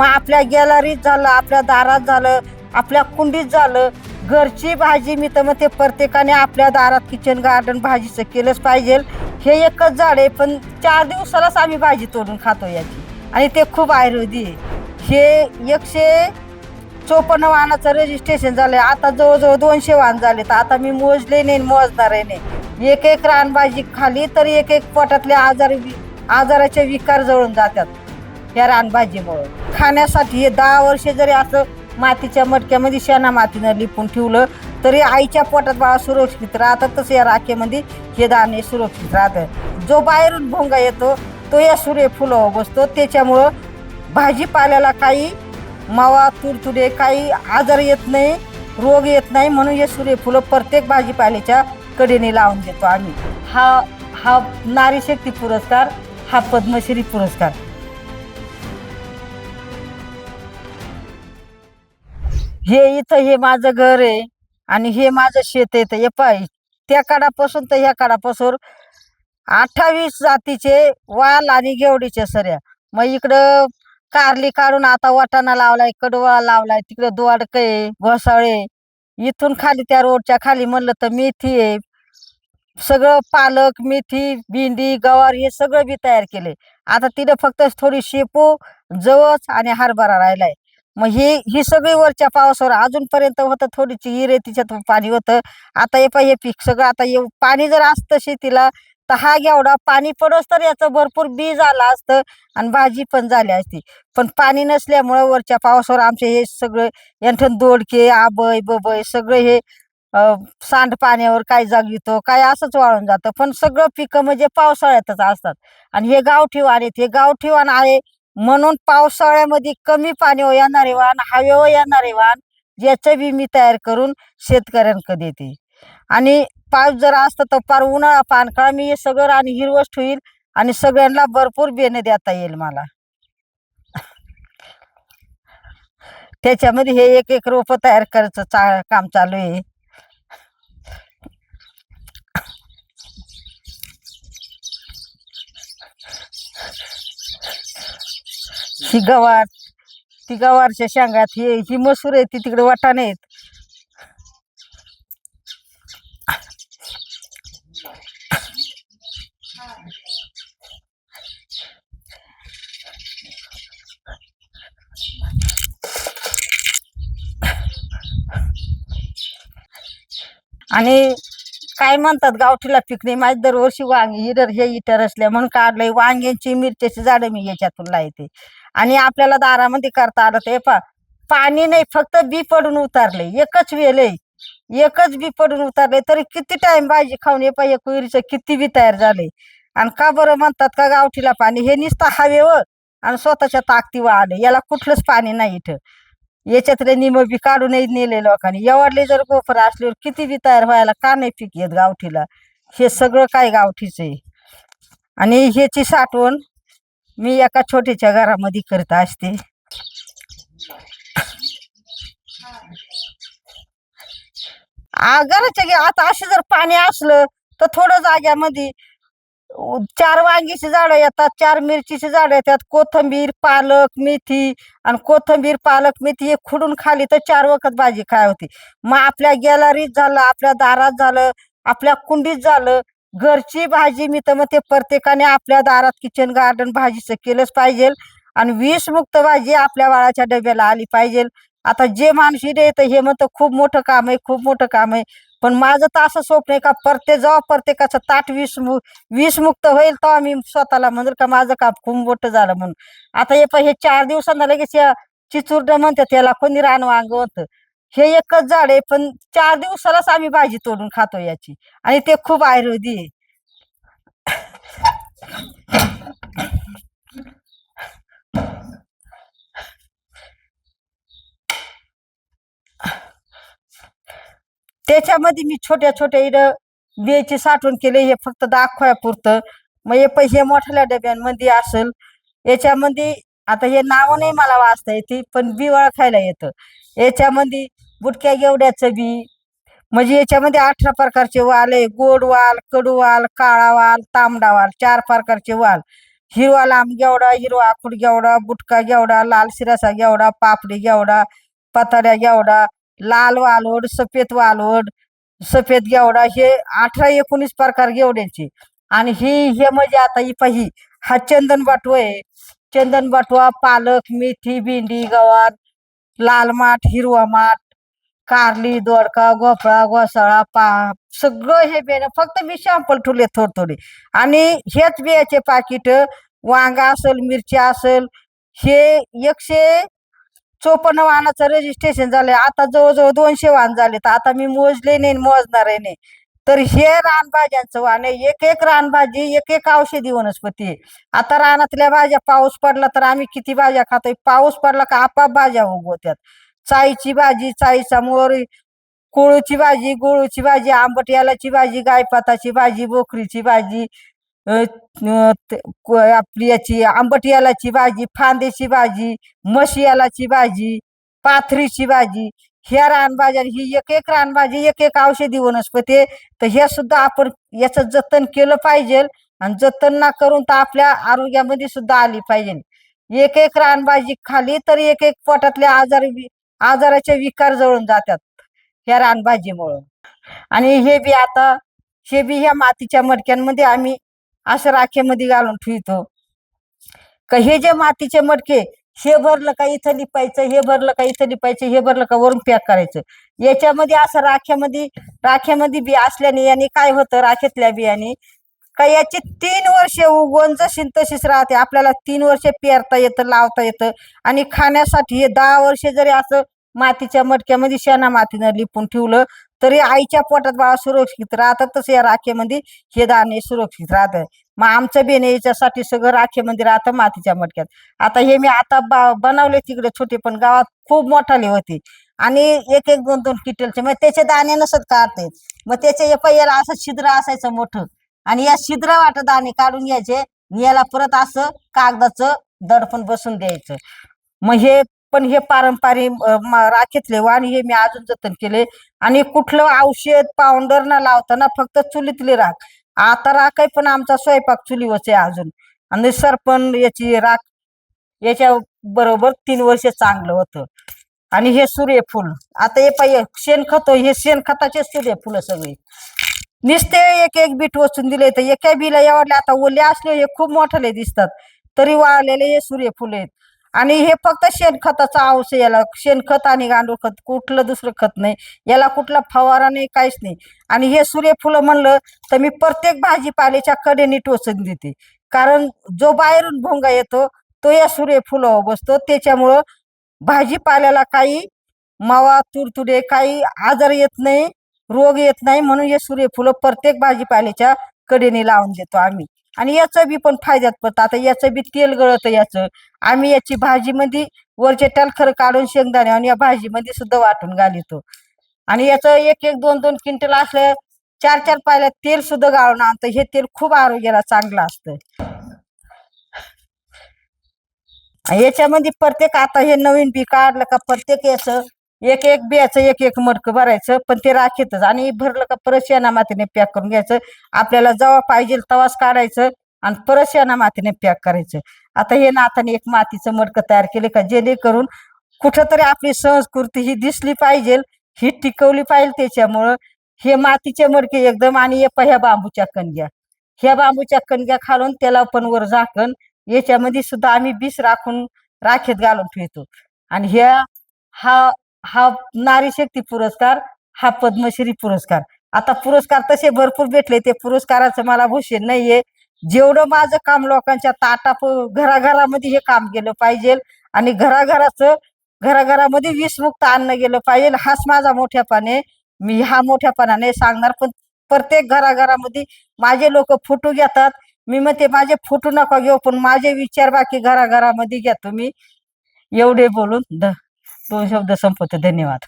मग आपल्या गॅलरीत झालं आपल्या दारात झालं आपल्या कुंडीत झालं. घरची भाजी मी तर मग ते प्रत्येकाने आपल्या दारात किचन गार्डन भाजीचं केलंच पाहिजे. हे एकच झाड आहे पण चार दिवसालाच आम्ही भाजी तोडून खातो याची. आणि ते खूप आयुर्वेदी आहे. हे एकशे चोपन्न वाहनाचं रजिस्ट्रेशन झालं आहे आता जवळजवळ दोनशे वाहन झाले तर आता मी मोजले नाही मोजणार आहे नाही. एक एक रानभाजी खाली तर एक एक पोटातले आजार आजाराचे विकार जळून जातात. या रानभाजीमुळं. खाण्यासाठी हे दहा वर्षे जरी असं मातीच्या मटक्यामध्ये शेणा मातीनं लिपून ठेवलं तरी आईच्या पोटात बाळा सुरक्षित राहतात तसं या राखेमध्ये हे दाणे सुरक्षित राहतं जो बाहेरून भोंगा येतो तो या सूर्यफुलावर बसतो. त्याच्यामुळं भाजीपाल्याला काही मावा तुडतुडे काही आजार येत नाही रोग येत नाही म्हणून हे सूर्यफुलं प्रत्येक भाजीपाल्याच्या कडेने लावून देतो आम्ही. हा हा नारी शक्ती पुरस्कार हा पद्मश्री पुरस्कार. हे इथं हे माझं घर आहे आणि हे माझं शेत आहे. तर हे पाय त्या काडापासून तर ह्या काडापासून अठ्ठावीस जातीचे वाल आणि गेवडीच्या सऱ्या. मग इकडं कारली काढून आता वाटाणा लावलाय कडवा लावलाय तिकडं दोडक आहे घोसाळे इथून खाली त्या रोडच्या खाली म्हणलं तर मेथी आहे. सगळं पालक मेथी भेंडी गवार हे सगळं बी तयार केले आता तिथं फक्त थोडी शेपू जवस आणि हरभरा राहिलाय. मग ही ही सगळी वरच्या पावसावर अजूनपर्यंत होतं थोडीची हिरे तिच्यात पाणी होतं. आता हे पाय हे पीक सगळं आता हे पाणी जर असतं शेतीला तर हा एवढा पाणी पडोस तर याचं भरपूर बी झालं असतं आणि भाजी पण झाली असती. पण पाणी नसल्यामुळं वरच्या पावसावर आमचे हे सगळं यांठण दोडके आबय बबय सगळं हे सांड सांडपाण्यावर काय जाग येतो काय असंच वाळून जातं. पण सगळं पिकं म्हणजे पावसाळ्यातच असतात. आणि हे गावठीवाण आहेत हे गावठीवाण आहे म्हणून पावसाळ्यामध्ये कमी पाणी येणारे वाण हवेवर येणारे वाण याचं बी मी तयार करून शेतकऱ्यांकडे देते. आणि पाऊस जर असतं तर फार उन्हाळा पानकाळ मी हे सगळं आणि हिरवस्ट होईल आणि सगळ्यांना भरपूर बेने देता येईल मला. त्याच्यामध्ये हे एक एक रोप तयार करायचं चा काम चालू आहे. ही गवार ती गवारच्या शेंगात हे ही मसूर आहे ती तिकडे वाटाणे आहेत. आणि काय म्हणतात गावठीला पिकणी माझी दरवर्षी वांगी इडर हे इटर असल्या म्हणून काढलंय. वांग्यांची मिरच्याची झाडं मी याच्यातून लायते आणि आपल्याला दारामध्ये करता आलं ते पा पाणी नाही फक्त बी पडून उतारले. एकच वेळ आहे. एकच बी पडून उतारले तरी किती टाइम भाजी खाऊन हे पाहिजे कुईरीचं किती बी तयार झाले. आणि का बरं म्हणतात का गावठीला पाणी? हे नुसतं हवेवर आणि स्वतःच्या ताकदीवर आलं. याला कुठलंच पाणी नाही इथं. याच्यातले निम बी काढूनही नेले लोकांनी. एवढले जर गोफर असल्यावर किती बी तयार व्हायला का नाही पीक येत गावठीला? हे सगळं काय गावठीच आहे. आणि ह्याची साठवण मी एका छोट्याच्या घरामध्ये करत असते. आ, घराच्या आता असे जर पाणी असलं तर थोडं जाग्यामध्ये चार वांगीची झाडं येतात चार मिरचीची झाडं येतात कोथंबीर पालक मेथी आणि कोथंबीर पालक मेथी हे खुडून खाली तर चार वखत भाजी खाय होती. मग आपल्या गॅलरीत झालं आपल्या दारात झालं आपल्या कुंडीत झालं घरची भाजी मी तर मग ते प्रत्येकाने आपल्या दारात किचन गार्डन भाजीचं केलंच पाहिजे आणि विषमुक्त भाजी आपल्या वाळाच्या डब्याला आली पाहिजे. आता जे माणशी देत हे म्हणतं खूप मोठं काम आहे खूप मोठं काम आहे. पण माझं तर असं स्वप्न आहे का परते जेव्हा प्रत्येकाचं ताट विष विषमुक्त होईल तेव्हा मी स्वतःला म्हणेल का माझं काम खूप मोठं झालं म्हणून. आता हे पण हे चार दिवसांना लगेच या चिचुरड म्हणतात त्याला कोणी रान वांग हे एकच झाड आहे पण चार दिवसालाच आम्ही भाजी तोडून खातो याची. आणि ते खूप आयुर्वेदी आहे. त्याच्यामध्ये मी छोट्या छोट्या इडं बियाची साठवण केली हे फक्त दाखवायपुरतं मग हे पैसे मोठ्या डब्यांमध्ये असेल याच्यामध्ये आता हे नाव नाही मला वाचता येते पण बी ओळखायला येतं. याच्यामध्ये बुटक्या गेवड्याचं बी म्हणजे याच्यामध्ये अठरा प्रकारचे वाल आहे गोड वाल कडू वाल काळा वाल तांबडा वाल चार प्रकारचे वाल. हिरवा लांब गेवडा हिरवा आखूड गेवडा बुटका घेवडा लाल शिरासा गेवडा पापडी गेवडा पताड्या गेवडा लाल वालोड सफेद वालोड सफेद गेवडा हे अठरा एकोणीस प्रकार घेवड्याचे आणि ही हे म्हणजे आता ही पाही हा चंदन बाटवा आहे. चंदन बाटवा पालक मेथी भेंडी गवार लाल माठ हिरवा माठ कारली दोडका गोफळा घोसाळा पा सगळं हे बियाणं फक्त मी शॅम्पल ठेवले थोडे थोडे. आणि हेच बियाचे पाकिट वांगा असेल मिरची असेल हे एकशे चोपन्न वाहनाचं रजिस्ट्रेशन झालंय. आता जवळजवळ दोनशे वाहन झाले तर आता मी मोजले नाही मोजणार आहे नाही. तर हे रानभाज्यांचं वाहन आहे. एक एक रानभाजी एक एक औषधी वनस्पती आहे. आता रानातल्या भाज्या पाऊस पडला तर आम्ही किती भाज्या खातोय? पाऊस पडला का आपाप भाज्या उगवत्यात. चाईची भाजी चाईचा मोर कोळूची भाजी गोळूची भाजी आंबट यालाची भाजी गायपाताची भाजी बोकरीची भाजी आपली याची आंबट यालाची भाजी फांद्याची भाजी म्हशी यालाची भाजी पाथरीची भाजी ह्या रानभाज्या ही एक एक रानभाजी एक एक औषधी वनस्पती आहे. तर ह्या सुद्धा आपण याचं जतन केलं पाहिजे आणि जतन ना करून तर आपल्या आरोग्यामध्ये सुद्धा आली पाहिजे एक एक रानभाजी खाली तर एक एक पोटातले आजार आजाराचे विकार जळून जातात ह्या रानभाजीमुळं आणि हे बी आता हे बी ह्या मातीच्या मडक्यांमध्ये आम्ही असं राखेमध्ये घालून ठेवतो. का हे जे मातीचे मटके हे भरलं का इथं लिपायचं हे भरलं का इथं लिपायचं हे भरलं का वरून पॅक करायचं? याच्यामध्ये असं राख्यामध्ये राख्यामध्ये बी असल्याने याने काय होतं? राखेतल्या बियाने का याची तीन वर्षे उगवून जशी तशीच राहते. आपल्याला तीन वर्षे पेरता येतं लावता येतं. आणि खाण्यासाठी हे दहा वर्षे जरी असं मातीच्या मटक्यामध्ये शेणा मातीनं लिपून ठेवलं तरी आईच्या पोटात बाळा सुरक्षित राहतात तसं या राखेमध्ये. हे दाणे सुरक्षित राहतं मग आमचं बेने याच्यासाठी सगळं राखेमध्ये राहतं मातीच्या मटक्यात. आता हे मी आता बा- बनवले तिकडे छोटे पण गावात खूप मोठाले होते. आणि एक एक दोन दोन किटलचे मग त्याचे दाणे नसत काढते मग त्याचे पहिला असं छिद्र असायचं मोठं. आणि या छिद्र वाट दाणे काढून घ्यायचे. याला परत असं कागदाचं दडपण बसून द्यायचं. मग हे पण हे पारंपरिक राखीतले राखेतले वाण हे मी अजून जतन केले. आणि कुठलं औषध पावडर न लावताना फक्त चुलीतली राख. आता राख आहे पण आमचा स्वयंपाक चुलीवरच आहे अजून. आणि सरपण याची राख याच्या बरोबर तीन वर्ष चांगलं होतं. आणि हे सूर्यफूल. आता हे पाहिजे शेणखत हे शेणखताचे सूर्यफुलं सगळे. नुसते एक एक बीट वचून दिले तर एका बीला एवढले आता ओले असले हे खूप मोठाले दिसतात. तरी वाळलेले हे सूर्यफुल आहेत. आणि हे फक्त शेणखताचा औषध याला शेणखत आणि गांडूळ खत कुठलं दुसरं खत नाही. याला कुठला फवारा नाही काहीच नाही. आणि हे सूर्यफुलं म्हणलं तर मी प्रत्येक भाजीपाल्याच्या कडेने टोचून देते. कारण जो बाहेरून भोंगा येतो तो या सूर्यफुलावर बसतो. त्याच्यामुळं भाजीपाल्याला काही मावा तुडतुडे काही आजार येत नाही रोग येत नाही म्हणून हे सूर्यफुलं प्रत्येक भाजीपाल्याच्या कडेने लावून देतो आम्ही. आणि याचं बी पण फायद्यात पडतं. आता याचं बी तेल गळत याचं. आम्ही याची भाजीमध्ये वरचे टलखर काढून शेंगदाणे आणि या भाजीमध्ये सुद्धा वाटून घालितो. आणि याचं एक एक दोन दोन क्विंटल असलं चार चार पायला तेल सुद्धा गाळून आणतं. हे तेल खूप आरोग्याला चांगलं असतं. याच्यामध्ये प्रत्येक आता हे नवीन बी काढलं का प्रत्येक याचं एक एक बियाचं एक एक मडकं भरायचं पण ते राखेतच. आणि भरलं का परत शेणा मातीने पॅक करून घ्यायचं. आपल्याला जेव्हा पाहिजे तवाच काढायचं आणि परत शेणा मातीने पॅक करायचं. आता हे नाताने एक मातीचं मडकं तयार केले का जेणेकरून कुठंतरी आपली संस्कृती ही दिसली पाहिजे ही टिकवली पाहिजे त्याच्यामुळं हे मातीचे मडके एकदम आणि एक ह्या बांबूच्या कणग्या. ह्या बांबूच्या कणग्या खालून त्याला पण वर झाकण याच्यामध्ये सुद्धा आम्ही बीस राखून राखेत घालून ठेवतो. आणि ह्या हा हा नारी शक्ती पुरस्कार हा पद्मश्री पुरस्कार. आता पुरस्कार तसे भरपूर भेटले ते पुरस्काराचं मला भूषण नाहीये. जेवढं माझं काम लोकांच्या ताटा घराघरामध्ये हे काम गेलं पाहिजे आणि घराघराचं घराघरामध्ये विषमुक्त आणणं गेलं पाहिजे हाच माझा मोठ्यापणे मी हा मोठ्यापणाने सांगणार पण प्रत्येक घराघरामध्ये माझे लोक फोटो घेतात. मी म्हणते माझे फोटो नका घेऊ पण माझे विचार बाकी घराघरामध्ये घ्या तुम्ही. एवढे बोलून द दोन शब्द संपवते धन्यवाद